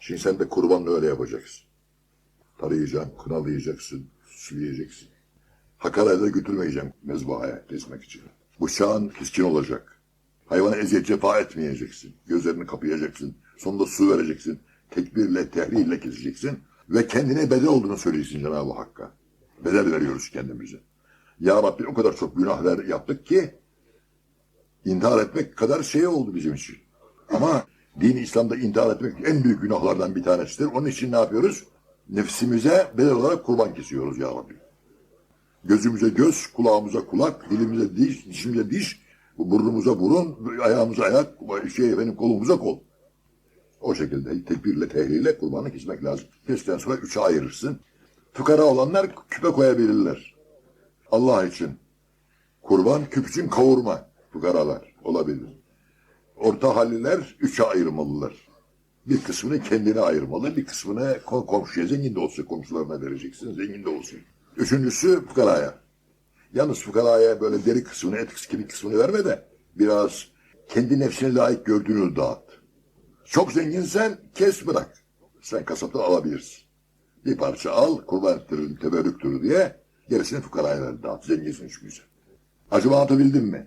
Şimdi sen de kurbanla öyle yapacaksın. Tarayacaksın, kınalayacaksın, süleyeceksin. Hakarete götürmeyeceksin mezbahaya kesmek için. Bıçağın keskin olacak. Hayvana eziyet cefa etmeyeceksin. Gözlerini kapayacaksın. Sonunda su vereceksin. Tekbirle, tehlille keseceksin. Ve kendine bedel olduğunu söyleyeceksin Cenab-ı Hakk'a. Bedel veriyoruz kendimize. Ya Rabbi o kadar çok günahlar yaptık ki intihar etmek kadar şey oldu bizim için. Ama din İslam'da intihar etmek en büyük günahlardan bir tanesidir. Onun için ne yapıyoruz? Nefsimize bedel olarak kurban kesiyoruz ya Rabbi. Gözümüze göz, kulağımıza kulak, dilimize diş, dişimize diş, burnumuza burun, ayağımıza ayak, şey efendim kolumuza kol. O şekilde tekbirle, tehlille kurbanı kesmek lazım. Kestikten sonra üçe ayırırsın. Fukara olanlar küpe koyabilirler. Allah için. Kurban, küp için kavurma. Fukaralar olabilir. Orta halliler üçe ayırmalılar. Bir kısmını kendine ayırmalı, bir kısmını kom- komşuya, zengin de olsa komşularına vereceksin, zengin de olsun. Üçüncüsü fukaraya. Yalnız fukaraya böyle deri kısmını, et kısmını, kısmını verme de biraz kendi nefsine layık gördüğünü dağıt. Çok zenginsen kes bırak. Sen kasaptan alabilirsin. Bir parça al, kurban ettirin, teberrüktür diye gerisini fukaraya ver, dağıt. Zenginsin çünkü sen. Acaba anlatabildim mi?